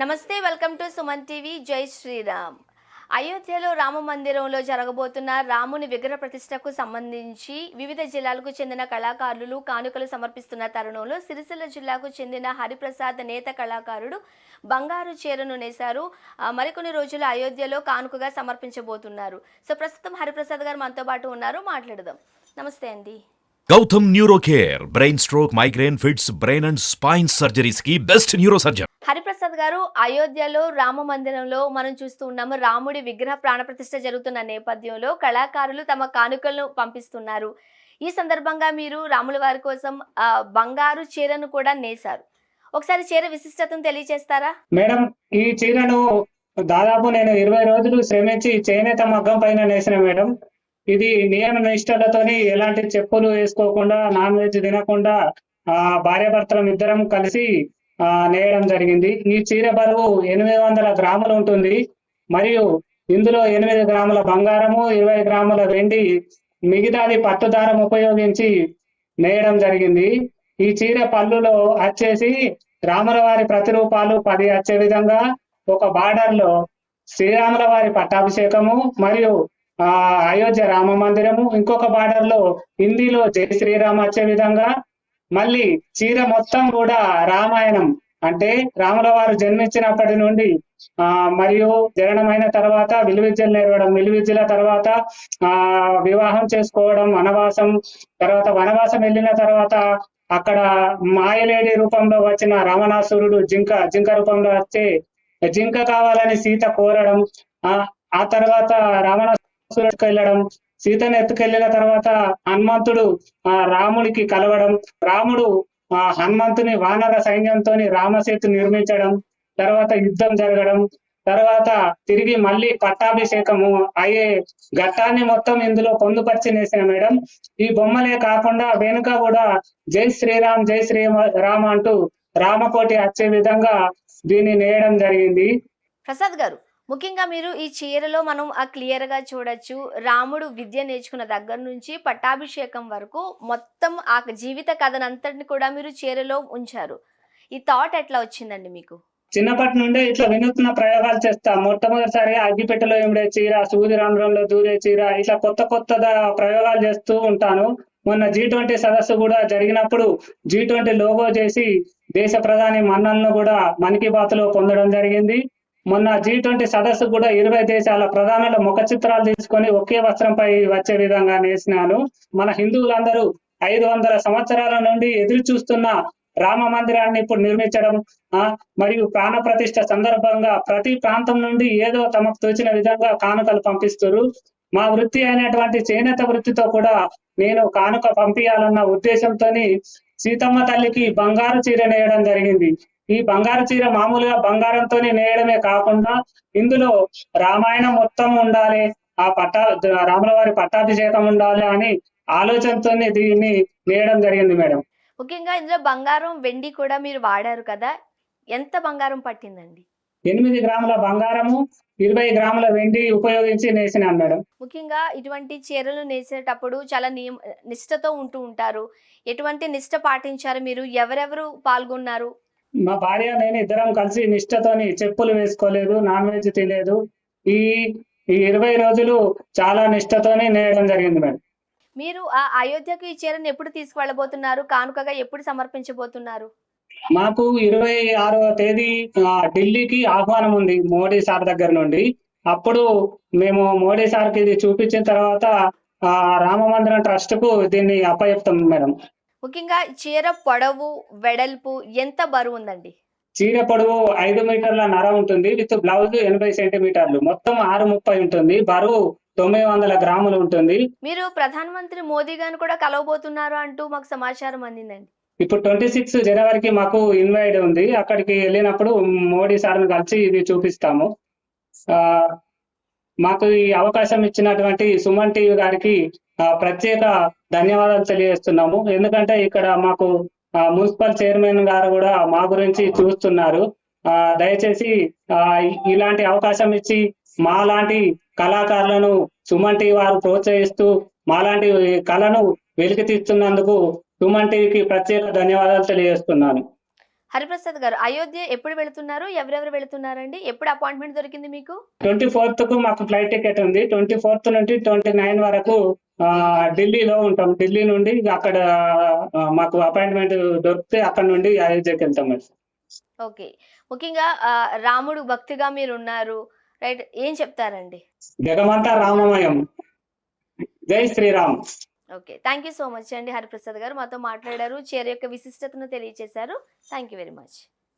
నమస్తే welcome to Suman TV. జై శ్రీరామ్. అయోధ్యలో రామ మందిరంలో జరగబోతున్న రాముని విగ్రహ ప్రతిష్టకు సంబంధించి వివిధ జిల్లాలకు చెందిన కళాకారులు కానుకలు సమర్పిస్తున్న తరుణంలో సిరిసిల్ల జిల్లాకు చెందిన హరిప్రసాద్ నేత కళాకారుడు బంగారు చీరను నేశారు. మరికొన్ని రోజులు అయోధ్యలో కానుకగా సమర్పించబోతున్నారు. సో ప్రస్తుతం హరిప్రసాద్ గారు మనతో పాటు ఉన్నారు. మాట్లాడదాం. నమస్తే అండి. Gautam neuro care brain stroke migraine fits brain and spine సర్జరీస్కి best neuro surgeon Hariprasad గారు అయోధ్యలో రామ మందిరంలో మనం చూస్తూ ఉన్నాము. రాముడి విగ్రహ ప్రాణప్రతిష్ఠ జరుగుతున్న నేపథ్యంలో కళాకారులు తమ కానుకలను పంపిస్తున్నారు. ఈ సందర్భంగా మీరు రాముల వారి కోసం బంగారు చీరను కూడా నేశారు. ఒకసారి చీర విశిష్టతను తెలియచేస్తారా? మేడం ఈ చీరను దాదాపు నేను ఇరవై రోజులు శ్రమించి చేనేత మగ్గం పైన నేసిన మేడం. ఇది నియమ నిష్టలతోని ఎలాంటి చెప్పులు వేసుకోకుండా నాన్ వెజ్ తినకుండా ఆ భార్యాభర్తలం ఇద్దరం కలిసి ఆ నేయడం జరిగింది. ఈ చీర బరువు ఎనిమిది వందల గ్రాములు ఉంటుంది. మరియు ఇందులో ఎనిమిది గ్రాముల బంగారము ఇరవై గ్రాముల వెండి మిగతాది పట్టు దారం ఉపయోగించి నేయడం జరిగింది. ఈ చీర పళ్ళులో వచ్చేసి రాముల వారి ప్రతిరూపాలు పది వచ్చే విధంగా ఒక బార్డర్లో శ్రీరాముల వారి పట్టాభిషేకము మరియు ఆ అయోధ్య రామ మందిరము. ఇంకొక బార్డర్లో హిందీలో జై శ్రీరామ్ వచ్చే విధంగా మళ్ళీ చీర మొత్తం కూడా రామాయణం. అంటే రాముల వారు జన్మించినప్పటి నుండి ఆ మరియు జననమైన తర్వాత విలువిద్యలు నేర్వడం విలువిద్యల తర్వాత ఆ వివాహం చేసుకోవడం వనవాసం తర్వాత వనవాసం వెళ్ళిన తర్వాత అక్కడ మాయలేడి రూపంలో వచ్చిన రావణాసురుడు జింక జింక రూపంలో వచ్చే జింక కావాలని సీత కోరడం ఆ ఆ తర్వాత రావణాసురుడికి వెళ్ళడం సీతను ఎత్తుకెళ్ళిన తర్వాత హనుమంతుడు ఆ రాముడికి కలవడం రాముడు ఆ హనుమంతుని వానర సైన్యంతో రామసేతు నిర్మించడం తర్వాత యుద్ధం జరగడం తర్వాత తిరిగి మళ్ళీ పట్టాభిషేకము అయ్యే ఘట్టాన్ని మొత్తం ఇందులో పొందుపరిచినేసిన మేడం. ఈ బొమ్మలే కాకుండా వెనుక కూడా జై శ్రీరామ్ జై శ్రీ రామ అంటూ రామకోటి వచ్చే విధంగా దీన్ని నేయడం జరిగింది. ప్రసాద్ గారు ముఖ్యంగా మీరు ఈ చీరలో మనం ఆ క్లియర్గా చూడొచ్చు రాముడు విద్య నేర్చుకున్న దగ్గర నుంచి పట్టాభిషేకం వరకు మొత్తం ఆ జీవిత కథనంతటిని కూడా మీరు చీరలో ఉంచారు. ఈ థాట్ ఎట్లా వచ్చిందండి మీకు? చిన్నప్పటి నుండే ఇట్లా వినూత్న ప్రయోగాలు చేస్తా. మొట్టమొదటిసారి అగ్గిపెట్టెలో ఇమిడే చీర సూది రంధ్రంలో దూరే చీర ఇట్లా కొత్త కొత్త ప్రయోగాలు చేస్తూ ఉంటాను. మొన్న జీ ట్వంటీ సదస్సు కూడా జరిగినప్పుడు జీ ట్వంటీ లోగో చేసి దేశ ప్రధాని మన్నలను కూడా మన్ కీ బాత్లో పొందడం జరిగింది. మొన్న జీ ట్వంటీ సదస్సు కూడా ఇరవై దేశాల ప్రధానుల ముఖ చిత్రాలు తీసుకొని ఒకే వస్త్రంపై వచ్చే విధంగా నేసినాను. మన హిందువులందరూ ఐదు వందల సంవత్సరాల నుండి ఎదురు చూస్తున్న రామ మందిరాన్ని ఇప్పుడు నిర్మించడం ఆ మరియు ప్రాణ ప్రతిష్ట సందర్భంగా ప్రతి ప్రాంతం నుండి ఏదో తమకు తోచిన విధంగా కానుకలు పంపిస్తారు. మా వృత్తి అయినటువంటి చేనేత వృత్తితో కూడా నేను కానుక పంపించాలన్న ఉద్దేశంతో సీతమ్మ తల్లికి బంగారు చీర నేయడం జరిగింది. ఈ బంగారు చీర మామూలుగా బంగారంతో నేయడమే కాకుండా ఇందులో రామాయణం మొత్తం ఉండాలి ఆ పట్టా రాముల వారి పట్టాభిషేకం ఉండాలి అని ఆలోచనతో దీన్ని నేయడం జరిగింది మేడం. ముఖ్యంగా ఇందులో బంగారం వెండి కూడా మీరు వాడారు కదా ఎంత బంగారం పట్టిందండి? ఎనిమిది గ్రాముల బంగారము ఇరవై గ్రాముల వెండి ఉపయోగించి నేసినాను మేడం. ముఖ్యంగా ఇటువంటి చీరలు నేసేటప్పుడు చాలా నియమ నిష్టతో ఉంటూ ఉంటారు. ఎటువంటి నిష్ట పాటించారు మీరు? ఎవరెవరు పాల్గొన్నారు? మా భార్య నేను ఇద్దరం కలిసి నిష్టతోని చెప్పులు వేసుకోలేదు నాన్ వెజ్ తినలేదు. ఈ ఇరవై రోజులు చాలా నిష్టతోని నేయడం జరిగింది మేడం. మీరు ఆ అయోధ్యకు ఈ చీరను ఎప్పుడు తీసుకువెళ్ళబోతున్నారు? కానుకగా ఎప్పుడు సమర్పించబోతున్నారు? మాకు ఇరవై ఆరవ తేదీ ఆ, ఢిల్లీకి ఆహ్వానం ఉంది మోడీ సార్ దగ్గర నుండి. అప్పుడు మేము మోడీ సార్కి ఇది చూపించిన తర్వాత ఆ రామ మందిరం ట్రస్ట్కు దీన్ని అప్పచెప్తాం మేడం. ముఖ్యంగా చీర పొడవు వెడల్పు ఎంత బరువు ఉందండి చీర పొడవు ఐదు మీటర్ల నర ఉంటుంది విత్ బ్లౌజ్ ఎనభై సెంటీమీటర్లు. మొత్తం ఆరు ముప్పై ఉంటుంది బరువు తొమ్మిది వందల గ్రాములు ఉంటుంది. మీరు ప్రధానమంత్రి మోదీ గారిని కూడా కలవబోతున్నారు అంటూ మాకు సమాచారం అందిందండి. ఇప్పుడు ట్వంటీ సిక్స్ జనవరికి మాకు ఇన్వైట్ ఉంది. అక్కడికి వెళ్ళినప్పుడు మోడీ సార్ని కలిసి ఇది చూపిస్తాము. మాకు ఈ అవకాశం ఇచ్చినటువంటి సుమన్ టీవీ గారికి ప్రత్యేక ధన్యవాదాలు తెలియజేస్తున్నాము. ఎందుకంటే ఇక్కడ మాకు మున్సిపల్ చైర్మన్ గారు కూడా మా గురించి చూస్తున్నారు. ఆ, దయచేసి ఆ, ఇలాంటి అవకాశం ఇచ్చి మాలాంటి కళాకారులను సుమన్ టీవీ వారు ప్రోత్సహిస్తూ మాలాంటి కళను వెలికి తీస్తున్నందుకు సుమన్ టీవీకి ప్రత్యేక ధన్యవాదాలు తెలియజేస్తున్నాను. హరిప్రసాద్ గారు అయోధ్య ఎప్పుడు వెళుతున్నారు? ఎవరెవరు వెళుతున్నారండి? ఎప్పుడు అపాయింట్మెంట్ దొరికింది మీకు? ట్వంటీ ఫోర్త్కు మాకు ఫ్లైట్ టికెట్ ఉంది. ట్వంటీ ఫోర్త్ నుండి ట్వంటీ నైన్ వరకు ఢిల్లీలో ఉంటాం. ఢిల్లీ నుండి అక్కడ మాకు అపాయింట్మెంట్ దొరికితే అక్కడ నుండి అయోధ్యకి వెళ్తాం ఓకే. ముఖ్యంగా రాముడు భక్తిగా మీరు ఉన్నారు రైట్ ఏం చెప్తారండి? జగమంతా రామమయం. జై Sriram. Okay. Thank you so much అండి హరిప్రసాద్ గారు మాతో మాట్లాడారు చీర యొక్క విశిష్టతను తెలియజేశారు థ్యాంక్ యూ వెరీ మచ్.